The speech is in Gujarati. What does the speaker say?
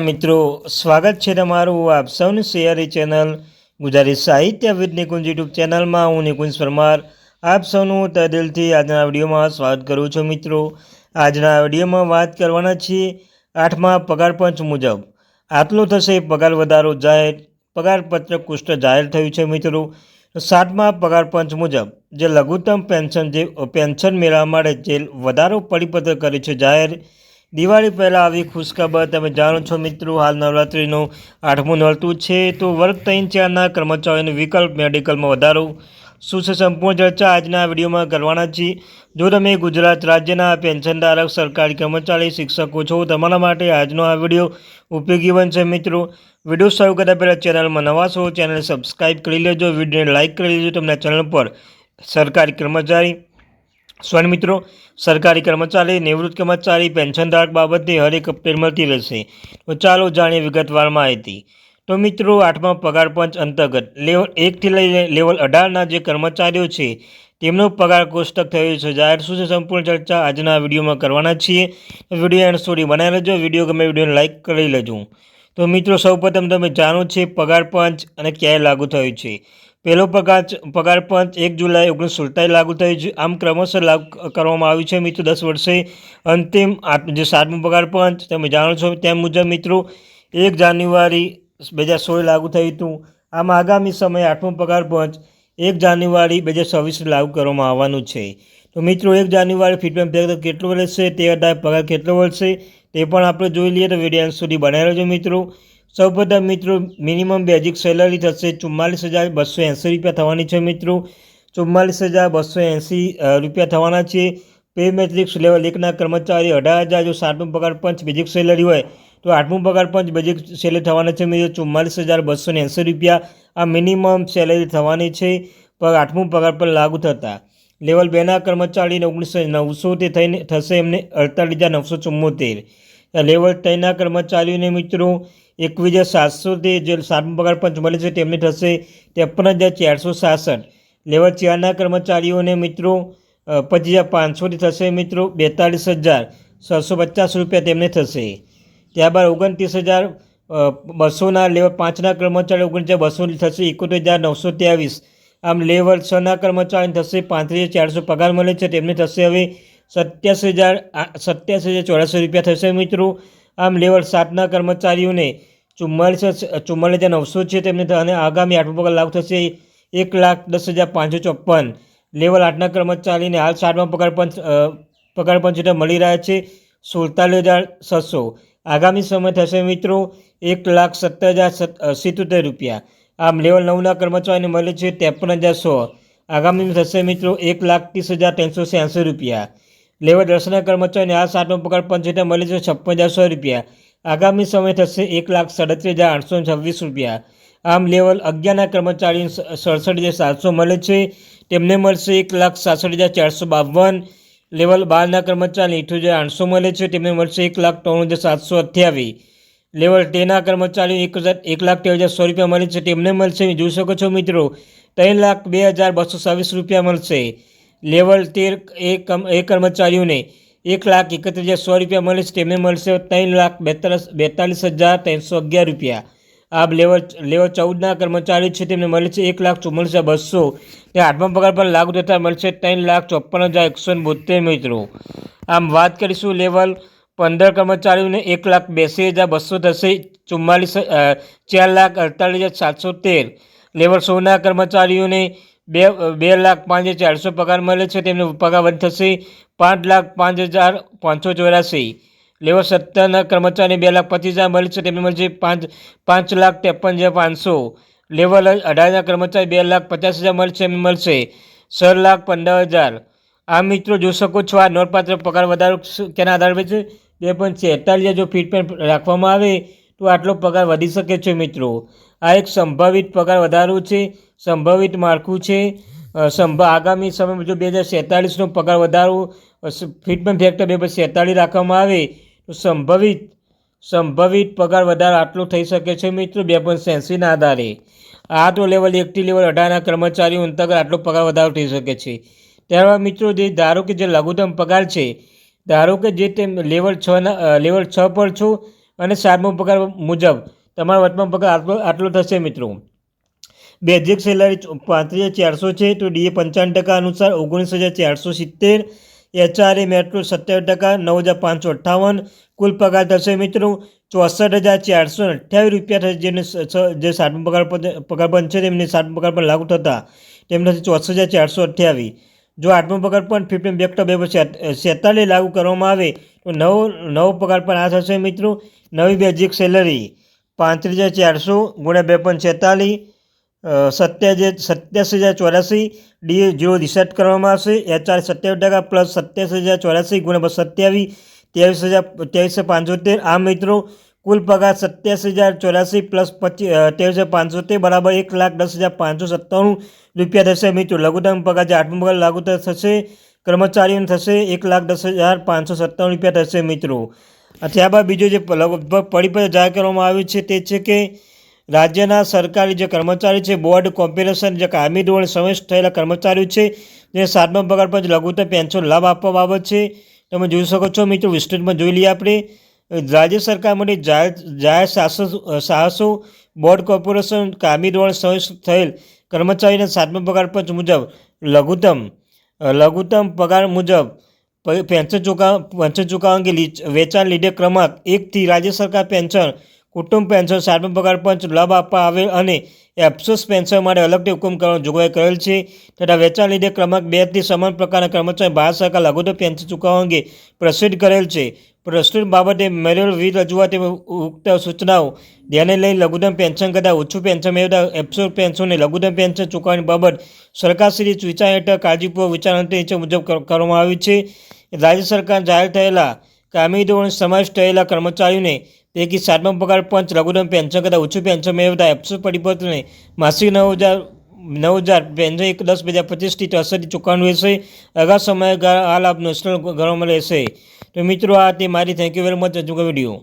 મિત્રો, સ્વાગત છે તમારું આપ સૌની સિયારી ચેનલ ગુજરાતી સાહિત્ય વિદ નિકુંજ યુટ્યુબ ચેનલમાં. હું નિકુંજ પરમાર આપ સૌનું તદિલથી આજના વિડીયોમાં સ્વાગત કરું છું મિત્રો. આજના વિડીયોમાં વાત કરવાના છીએ આઠમા પગાર પંચ મુજબ. આટલો થશે, પગાર વધારો જાહેર પગારપત્ર કુષ્ઠ જાહેર થયું છે મિત્રો. સાતમા પગાર પંચ મુજબ, જે લઘુત્તમ પેન્શન જે, પેન્શન મેળવવા માટે જે વધારો પરિપત્ર કરે છે જાહેર દિવાળી પહેલાં આવી ખુશખબર તમે જાણો છો મિત્રો, હાલ નવરાત્રિનું આઠમું નોરતું છે, તો વર્ગ ત્રણ ચારના કર્મચારીઓનો વિકલ્પ મેડિકલમાં વધારો. શું છે સંપૂર્ણ ચર્ચા? આજના વિડીયોમાં કરવાના છીએ. જો તમે ગુજરાત રાજ્યના પેન્શનધારક સરકારી કર્મચારી, શિક્ષકો છો, તમારા માટે આજનો આ વીડિયો ઉપયોગી બનશે મિત્રો. વીડિયો શરૂ કરતા પહેલાં ચેનલમાં નવા છો ચેનલ સબસ્ક્રાઈબ કરી લેજો, વિડીયોને લાઇક કરી લેજો, તમને ચેનલ પર સરકારી કર્મચારી સ્વર્ણ મિત્રો, સરકારી કર્મચારી, નિવૃત્ત કર્મચારી પેન્શનધારક બાબતે હરેક અપડેટ મળતી રહેશે. તો ચાલો જાણીએ વિગતવાર માહિતી. તો મિત્રો, આઠમા પગાર પંચ અંતર્ગત લેવલ એકથી લઈને લેવલ અઢારના જે કર્મચારીઓ છે, તેમનો પગાર કોષ્ટક થયો છે. જાહેર શું છે સંપૂર્ણ ચર્ચા આજના વિડીયોમાં કરવાના છીએ. વીડિયો એન્ડ સ્ટોરી બનાવી લેજો. વીડિયો ગમે વિડીયોને લાઇક કરી લેજો. તો મિત્રો, સૌપ્રથમ તમે જાણો છે પગાર પંચ અને ક્યારે લાગુ થયું છે. પહેલો પગાર પગાર પંચ એક જુલાઈ ઓગણીસો સુડતાલીસ લાગુ થયું છે. આમ ક્રમશઃ લાગુ કરવામાં આવ્યું છે મિત્રો. દસ વર્ષે અંતિમ જે સાતમું પગાર પંચ, તમે જાણો છો તેમ મુજબ મિત્રો, એક જાન્યુઆરી બે હજાર સોળ લાગુ થયું હતું. આમ આગામી સમયે આઠમું પગાર પંચ એક જાન્યુઆરી બે હજાર છવ્વીસને લાગુ કરવામાં આવવાનું છે. તો મિત્રો, એક જાન્યુઆરી ફીડબેક ફેક્ટર કેટલો રહેશે તે આધારે પગાર કેટલો વધશે તે પણ આપણે જોઈ લઈએ તો વીડિયો સુધી બનાવી રહેજો મિત્રો. સૌપ્રથમ મિત્રો મિનિમમ બેઝિક સેલરી થશે ચુમ્માલીસ હજાર બસો એંસી રૂપિયા થવાની છે મિત્રો. ચુમ્માલીસ હજાર બસો એંસી રૂપિયા થવાના છે. પે મેટ્રિક્સ લેવલ એકના કર્મચારી અઢાર હજાર, જો સાતમું પગાર પંચ બેઝિક સેલરી હોય, તો આઠમું પગાર પંચ બેઝિક સેલરી થવાના છે મિત્રો. ચુમ્માલીસ હજાર બસો એંસી રૂપિયા આ મિનિમમ સેલરી થવાની છે પગ આઠમું પગાર પર લાગુ થતા. લેવલ બેના કર્મચારીને ઓગણીસો નવસો તે થઈને, થશે એમને અડતાલીસ હજાર નવસો ચુમ્મોતેર. લેવલ ત્રણના કર્મચારીઓને મિત્રો એકવીસ હજાર સાતસોથી જે સાતમું પગાર પંચ મળે છે, તેમને થશે ત્રેપન હજાર ચારસો સાસઠ. લેવલ ચારના કર્મચારીઓને મિત્રો પચીસ હજાર પાંચસોથી થશે મિત્રો બેતાલીસ હજાર છસો પચાસ રૂપિયા તેમને થશે. ત્યારબાદ ઓગણત્રીસ હજાર બસોના લેવલ પાંચના કર્મચારી ઓગણીસ હજાર બસો થશે એકોતેર હજાર નવસો ત્રેવીસ આમ લેવલ છના કર્મચારીને થશે પાંત્રીસ હજાર ચારસો પગાર મળે છે, તેમને થશે હવે સત્યાસી હજાર સત્યાસી હજાર ચોરાસી રૂપિયા થશે મિત્રો. આમ લેવલ સાતના કર્મચારીઓને ચુમ્માલીસ ચુમ્માલીસ હજાર નવસો છે. તેમને અને આગામી આઠમો પગાર લાગુ થશે એક લાખ દસ હજાર પાંચસો ચોપન લેવલ આઠના કર્મચારીને હાલ સાતમા પગાર પંચ પગાર પંચ હેઠળ મળી રહ્યા છે સુડતાલીસ હજાર છસો. આગામી સમય થશે મિત્રો એક લાખ સત્તર હજાર સિત્તોતેર રૂપિયા. આમ લેવલ નવના કર્મચારીને મળે છે ત્રેપન હજાર સો. આગામી થશે મિત્રો એક લાખ ત્રીસ હજાર ત્રણસો છ્યાસી રૂપિયા. લેવલ દસના કર્મચારીને આ સાતનો પગાર પંચ હેઠળ મળે છે છપ્પન હજાર સો રૂપિયા. આગામી સમય થશે એક લાખ સાડત્રીસ હજાર આઠસો છવ્વીસ રૂપિયા. આમ લેવલ અગિયારના કર્મચારીને સડસઠ હજાર સાતસો મળે છે. તેમને મળશે એક લાખ સાસઠ હજાર ચારસો બાવન. લેવલ બારના કર્મચારીને ઇઠ્ઠોતેર હજાર આઠસો મળે છે. તેમને મળશે એક લાખ ત્રણ હજાર સાતસો અઠ્યાવીસ લેવલ ટેના કર્મચારી એક હજાર, એક લાખ તેર હજાર સો રૂપિયા મળે છે. તેમને મળશે, જોઈ શકો છો મિત્રો, ત્રણ લાખ બે હજાર બસો છવ્વીસ રૂપિયા મળશે. લેવલ તેર એ કર્મચારીઓને એક લાખ એકત્રીસ હજાર સો રૂપિયા મળે છે તેમને મળશે ત્રણ લાખ બેતાલીસ બેતાલીસ હજાર ત્રણસો અગિયાર રૂપિયા. આ લેવલ લેવલ ચૌદના કર્મચારી છે, તેમને મળે છે એક લાખ ચુમ્માલીસ હજાર બસો. તે આઠમા પગાર પર લાગુ થતા મળશે ત્રણ લાખ ચોપન હજાર એકસો બોતેર મિત્રો. આમ વાત કરીશું લેવલ પંદર કર્મચારીઓને એક લાખ બેસી હજાર બસો થશે ચુમ્માલીસ ચાર લાખ અડતાલીસ હજાર સાતસો તેર. લેવલ સોના કર્મચારીઓને બે બે લાખ પાંચ હજાર ચારસો પગાર મળે છે, તેમનો પગાર વધ થશે પાંચ લાખ પાંચ હજાર પાંચસો ચોરાસી. લેવો સત્તરના કર્મચારી બે લાખ પચીસ હજાર મળે છે, તેમને મળશે પાંચ પાંચ લાખ ત્રેપન હજાર પાંચસો. લેવલ અઢારના કર્મચારી બે લાખ પચાસ હજાર મળશે એમને મળશે છ લાખ પંદર હજાર. આ મિત્રો જોઈ શકો છો, આ નોંધપાત્ર પગાર વધારો કેના આધારે છે? બે પોઈન્ટ છેતાલીસ જો ફીટમેન્ટ રાખવામાં આવે તો આટલો પગાર વધી શકે છે મિત્રો. આ એક સંભવિત પગાર વધારો છે, સંભવિત માળખું છે. સંભા, આગામી સમયમાં જો બે હજાર સેતાળીસનો પગાર વધારો ફિટમેન્ટ ફેક્ટર બે હજાર સેતાળીસ રાખવામાં આવે, તો સંભવિત સંભવિત પગાર વધારો આટલો થઈ શકે છે મિત્રો બે પોઈન્ટ સેન્સીના આધારે. આ તો લેવલ એકથી લેવલ અઢારના કર્મચારીઓ અંતર્ગત આટલો પગાર વધારો થઈ શકે છે. ત્યારબાદ મિત્રો જે, ધારો કે જે લઘુત્તમ પગાર છે, ધારો કે જે તેમ લેવલ છના લેવલ છ પર છો અને સાતમો પગાર મુજબ તમારો વર્તમાન પગાર આટલો આટલો થશે મિત્રો. બેઝિક સેલરી પાંત્રીસ હજાર ચારસો છે, તો ડીએ પંચાવન ટકા અનુસાર ઓગણીસ હજાર ચારસો સિત્તેર. એચઆરએ મેટ્રો સત્યાવીસ ટકા, નવ હજાર પાંચસો અઠ્ઠાવન. કુલ પગાર થશે મિત્રો ચોસઠ હજાર ચારસો અઠ્યાવીસ રૂપિયા થશે, જેને જે સાતમો પગાર પર- પગાર પણ છે તેમને સાતમો પગાર પર લાગુ થતા. તેમને થશે ચોસઠ હજાર ચારસો અઠ્યાવીસ. જો આઠમો પગાર પણ ફિફ્ટીન બેક ટુ બે સેતાલીસ લાગુ કરવામાં આવે તો નવ, નવો પગાર પણ આ થશે મિત્રો. નવી બેઝિક સેલરી પાંત્રીસ હજાર ચારસો ગુણ્યા બે પોઈન્ટ છેતાલીસ સત્યાવીસ સત્યાસી હજાર ચોરાસી ડી જીરો રિસેટ કરવામાં આવશે, એચઆર સત્યાવીસ ટકા પ્લસ સત્યાસી હજાર ચોરાસી ગુણ્યા બસો સત્યાવીસ, ત્રેવીસ હજાર, ત્રેવીસો પાંચોતેર. આ મિત્રો, કુલ પગાર સત્યાસી હજાર ચોરાસી પ્લસ પચીસ ત્રેવીસ હજાર પાંચોતેર બરાબર એક લાખ દસ હજાર પાંચસો સત્તાણું રૂપિયા થશે મિત્રો. લઘુત્તમ પગાર જે આઠમો પગાર લાગુ થશે કર્મચારીઓને થશે એક લાખ દસ હજાર પાંચસો સત્તાવન રૂપિયા થશે મિત્રો. ત્યારબાદ બીજો જે લગભગ પરિપત્ર જાહેર કરવામાં આવ્યું છે તે છે કે રાજ્યના સરકારી જે કર્મચારી છે, બોર્ડ કોમ્પિટિશન જે કાયમી ધોરણે સમાવેશ થયેલા કર્મચારીઓ છે, જે સાતમા પગાર પર લઘુત્તમ પેન્શન લાભ આપવા બાબત છે. તમે જોઈ શકો છો મિત્રો, વિસ્તૃતમાં જોઈ લઈએ આપણે. રાજ્ય સરકાર માટે જાહેર જાહેર સાહસો સાહસો, બોર્ડ કોર્પોરેશન કાયમી ધોરણે સમાવેશ થયેલ કર્મચારીના સાતમા પગાર પંચ મુજબ લઘુત્તમ લઘુત્તમ પગાર મુજબ પેન્શન ચૂકવ પેન્શન ચૂકવવા અંગે વેચાણ લીધે ક્રમાંક એકથી રાજ્ય સરકાર પેન્શન, કુટુંબ પેન્શન સાતમા પગાર પંચ લાભ આપવા આવેલ અને એપ્સોસ પેન્શન માટે અલગથી હુકમ કરવાની જોગવાઈ કરેલ છે. તથા વેચાણ લીધે ક્રમાંક બેથી સમાન પ્રકારના કર્મચારી ભારત સરકાર લઘુત્તમ પેન્શન ચૂકવવા અંગે પ્રસિદ્ધ કરેલ છે. પ્રસ્તુત બાબતે મેળવેલ વિવિધ રજૂઆત ઉક્ત સૂચનાઓ. ધ્યાને લઈ લઘુત્તમ પેન્શન કરતાં ઓછું પેન્શન મેળવતા એપ્સો પેન્શનને લઘુત્તમ પેન્શન ચૂકવવાની બાબત સરકારશ્રી વિચાર હેઠળ કાળજીપૂર્વક વિચારણા નીચે મુજબ કરવામાં આવ્યું છે. રાજ્ય સરકાર જાહેર થયેલા કામી ધોરણે સમાવેશ થયેલા કર્મચારીઓને પૈકી સાતમો પગાર પંચ લઘુત્તમ પેન્શન કરતાં ઓછું પેન્શન મેળવતા એપ્સો પરિપત્રને માસિક નવ હજાર નવ હજાર પેન્શન એક દસ બે હજાર પચીસથી ત્રેસઠથી ચૂકવવાનું રહેશે. અગાઉ સમયગાળા આ લાભ નેશનલ ગણવામાં રહેશે તો મિત્રો આ તે મારી. થેન્ક યુ વેરી મચ હજુ વીડિયો